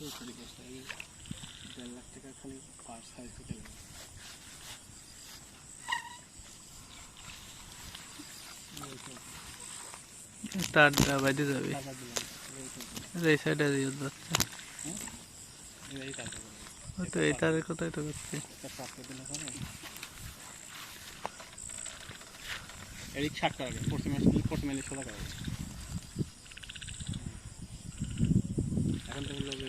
দেড় লাখ টাকা খালি পার সাইজ থেকে তারটা বাইতে যাবে। এই সাইডে দিয়ে যাচ্ছে তো এই তারের কথাই তো করছি। এদিক ষাট টাকা করে পশ্চিমে পশ্চিমে ষোলো টাকা করে। এখন থেকে লগে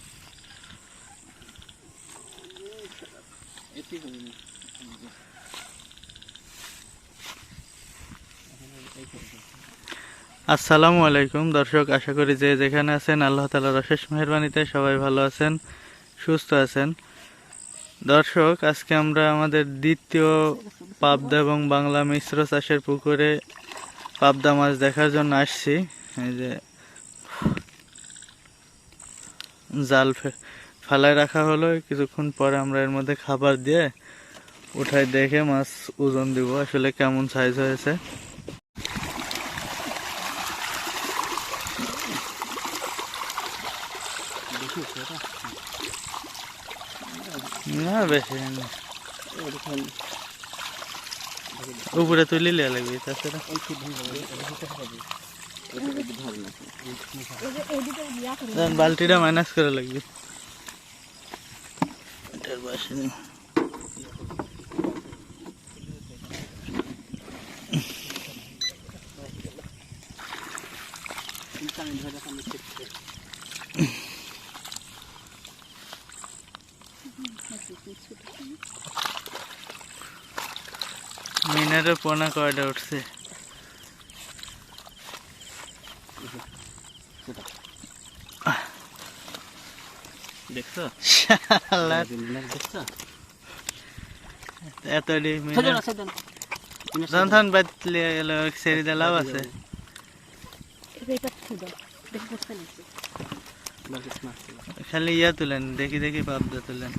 আসসালামু আলাইকুম, দর্শক, আশা করি যে যেখানে আছেন, আল্লাহ তালার অশেষ মেহরবানিতে সবাই ভালো আছেন, সুস্থ আছেন। দর্শক, আজকে আমরা আমাদের দ্বিতীয় পাবদা এবং বাংলা মিশ্র চাষের পুকুরে পাবদা মাছ দেখার জন্য আসছি। এই যে জাল ফেলায় রাখা হলো। কিছুক্ষণ পরে আমরা এর মধ্যে খাবার দিয়ে উঠাই দেখে মাছ ওজন দিব। আসলে কেমন সাইজ হয়েছে বেশি হচ্ছে এটা না বেশি না এটা খালি উপরে তুলি লিয়া লাগবে তাছাড়া অল্প ধরে যাবে এটা হতে হবে এটা একটু ধরে না তখন বালতিটা মাইনাস করা লাগবে এটার পাশে নেই। আমি ধরে রাখলাম চেক করে মিনারের পোনা কয়টা উঠছে? দেখছ? এত ডি সাইড মিনার না সাইড না বাতলে গেল সেরি লাভ আছে। খালি ইয়া তুলেন দেখি দেখি পাবদা তুলেন।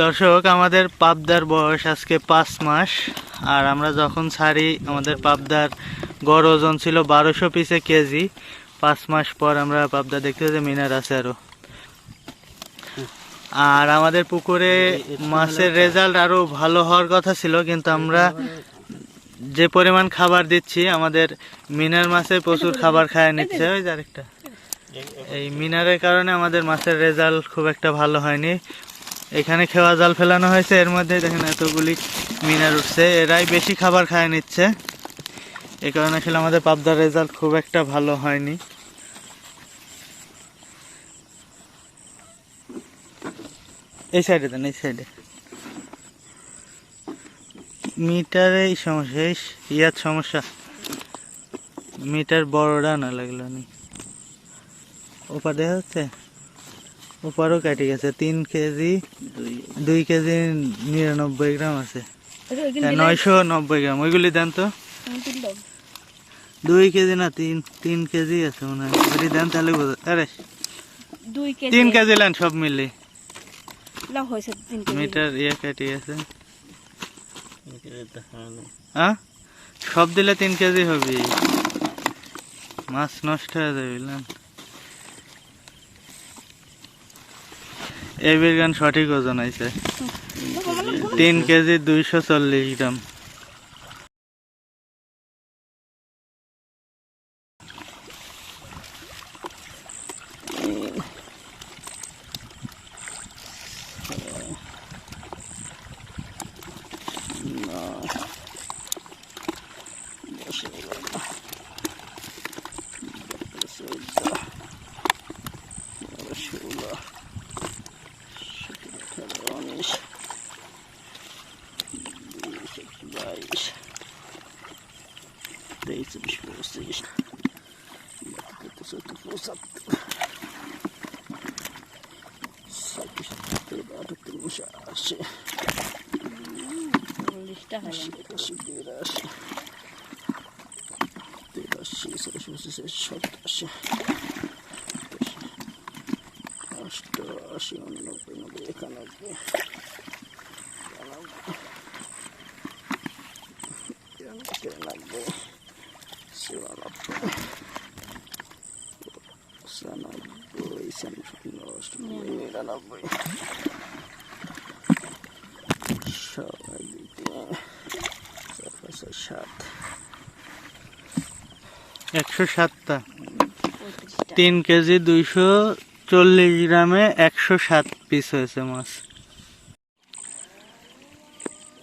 দর্শক, আমাদের পাবদার বয়স আজকে পাঁচ মাস, আর আমরা যখন ছাড়ি, আমাদের পাবদার গড় ওজন ছিল বারোশো পিসে কেজি। পাঁচ মাস পর আমরা পাবদা দেখতে যে মিনার আছে আরও। আর আমাদের পুকুরে মাছের রেজাল্ট আরও ভালো হওয়ার কথা ছিল কিন্তু আমরা যে পরিমাণ খাবার দিচ্ছি আমাদের মিনার মাছে প্রচুর খাবার খায় নিচ্ছে। ওই যে আরেকটা। এই মিনারের কারণে আমাদের মাছের রেজাল্ট খুব একটা ভালো হয়নি। এখানে খেওয়া জাল ফেলানো হয়েছে এর মধ্যে দেখেন এতগুলি মিনার উঠছে। এরাই বেশি খাবার খায় নিচ্ছে। এই কারণে আসলে আমাদের পাবদার রেজাল্ট খুব একটা ভালো হয়নি। এই সাইডে দেন এই সাইডে মিটারে এই সমস্যা এই ইয়ার সমস্যা। মিটার বড়টা না লাগল নি। ওপার দেখা যাচ্ছে ওপারও কেটে গেছে তিন কেজি দুই কেজি নিরানব্বই গ্রাম আছে। হ্যাঁ, নয়শো নব্বই গ্রাম ওইগুলি দেন তো। দুই কেজি না তিন তিন কেজি আছে মনে হয়। দেন তাহলে বোঝা আরে তিন কেজি। নেন সব মিলে লাভ হয়েছে মিটার ইয়ে কেটে গেছে হ্যাঁ সব দিলে তিন কেজি হবে। মাছ নষ্ট হয়ে যাবে এই বিজ্ঞান সঠিক ওজন আছে তিন কেজি দুইশো চল্লিশ গ্রাম। Resulullah. Şükür Bayış. Değilmiş burası işte. Yakıtı satıp o sattım. Sakış tutup artırmış ağaçı. İşte hayal. Şimdi biraz. Biraz şey saçması saç çok taşı. অষ্টআশি উননব্বই নব্বই একানব্বই তিরানব্বই চুরানব্বই পঁচানব্বই অষ্টানব্বই নিরানব্বই সবাই ছয় সাত একশো সাতটা। তিন কেজি দুইশো চল্লিশ গ্রামে একশো সাত পিস হয়েছে মাছ।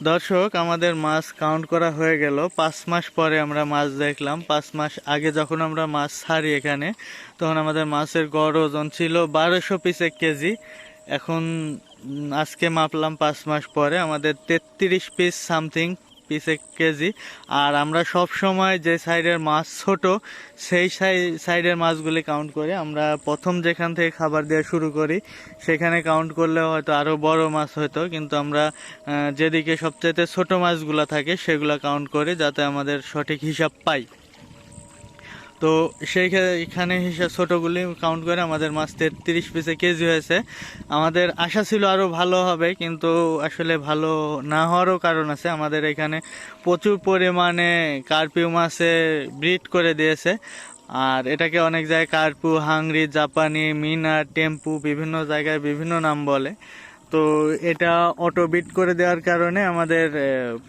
দর্শক, আমাদের মাছ কাউন্ট করা হয়ে গেল। পাঁচ মাস পরে আমরা মাছ দেখলাম। পাঁচ মাস আগে যখন আমরা মাছ ছাড়ি এখানে, তখন আমাদের মাছের গড় ওজন ছিল বারোশো পিস এক কেজি। এখন আজকে মাপলাম পাঁচ মাস পরে। আমাদের তেত্রিশ পিস সামথিং পিস এক কেজি। আর আমরা সব সময় যে সাইডের মাছ ছোট, সেই সাই- সাইডের মাছগুলি কাউন্ট করে। আমরা প্রথম যেখান থেকে খাবার দেওয়া শুরু করি, সেখানে কাউন্ট করলে হয়তো আরও বড় মাছ হতো। কিন্তু আমরা যেদিকে সবচাইতে ছোট মাছগুলো থাকে, সেগুলো কাউন্ট করি যাতে আমাদের সঠিক হিসাব পাই। তো সেই এখানে হিসাব ছোটোগুলি কাউন্ট করে আমাদের মাছ তেত্রিশ পিসে কেজি হয়েছে। আমাদের আশা ছিল আরও ভালো হবে, কিন্তু আসলে ভালো না হওয়ারও কারণ আছে। আমাদের এখানে প্রচুর পরিমাণে কার্পিউ মাছে ব্রিড করে দিয়েছে। আর এটাকে অনেক জায়গায় কার্পু, হাংরি, জাপানি মিনা টেম্পু, বিভিন্ন জায়গায় বিভিন্ন নাম বলে। তো এটা অটো বিট করে দেওয়ার কারণে আমাদের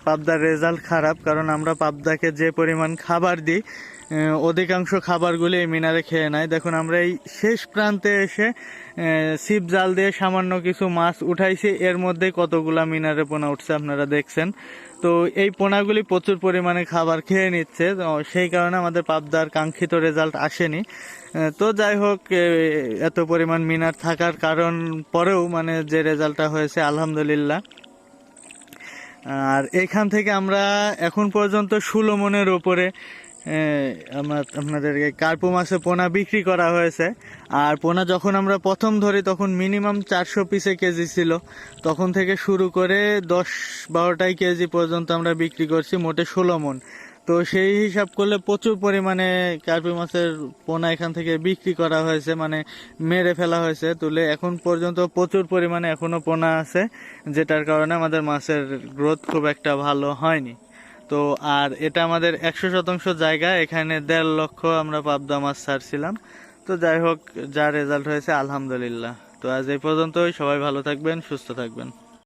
পাবদার রেজাল্ট খারাপ, কারণ আমরা পাবদাকে যে পরিমাণ খাবার দিই অধিকাংশ খাবারগুলি এই মিনারে খেয়ে নেয়। দেখুন, আমরা এই শেষ প্রান্তে এসে ছিপ জাল দিয়ে সামান্য কিছু মাছ উঠাইছি। এর মধ্যে কতগুলা মিনারে পোনা উঠছে আপনারা দেখছেন। তো এই পোনাগুলি প্রচুর পরিমাণে খাবার খেয়ে নিচ্ছে। সেই কারণে আমাদের পাবদার কাঙ্ক্ষিত রেজাল্ট আসেনি। তো যাই হোক এত পরিমাণ মিনার থাকার কারণ পরেও মানে যে রেজাল্টটা হয়েছে, আলহামদুলিল্লাহ। আর এখান থেকে আমরা এখন পর্যন্ত ষোলো মনের ওপরে আপনাদেরকে কার্পু মাছে পোনা বিক্রি করা হয়েছে। আর পোনা যখন আমরা প্রথম ধরি, তখন মিনিমাম চারশো পিসে কেজি ছিল। তখন থেকে শুরু করে দশ বারোটাই কেজি পর্যন্ত আমরা বিক্রি করছি, মোটে ষোলো মন। তো সেই হিসাব করলে প্রচুর পরিমাণে কার্পি মাছের পোনা এখান থেকে বিক্রি করা হয়েছে মানে মেরে ফেলা হয়েছে। তুলে এখন পর্যন্ত প্রচুর পরিমাণে এখনও পোনা আছে, যেটার কারণে আমাদের মাছের গ্রোথ খুব একটা ভালো হয়নি। তো আর এটা আমাদের একশো শতাংশ জায়গা, এখানে দেড় লক্ষ আমরা পাবদা মাছ ছাড়ছিলাম। তো যাই হোক, যা রেজাল্ট হয়েছে, আলহামদুলিল্লাহ। তো আজ এই পর্যন্তই, সবাই ভালো থাকবেন, সুস্থ থাকবেন।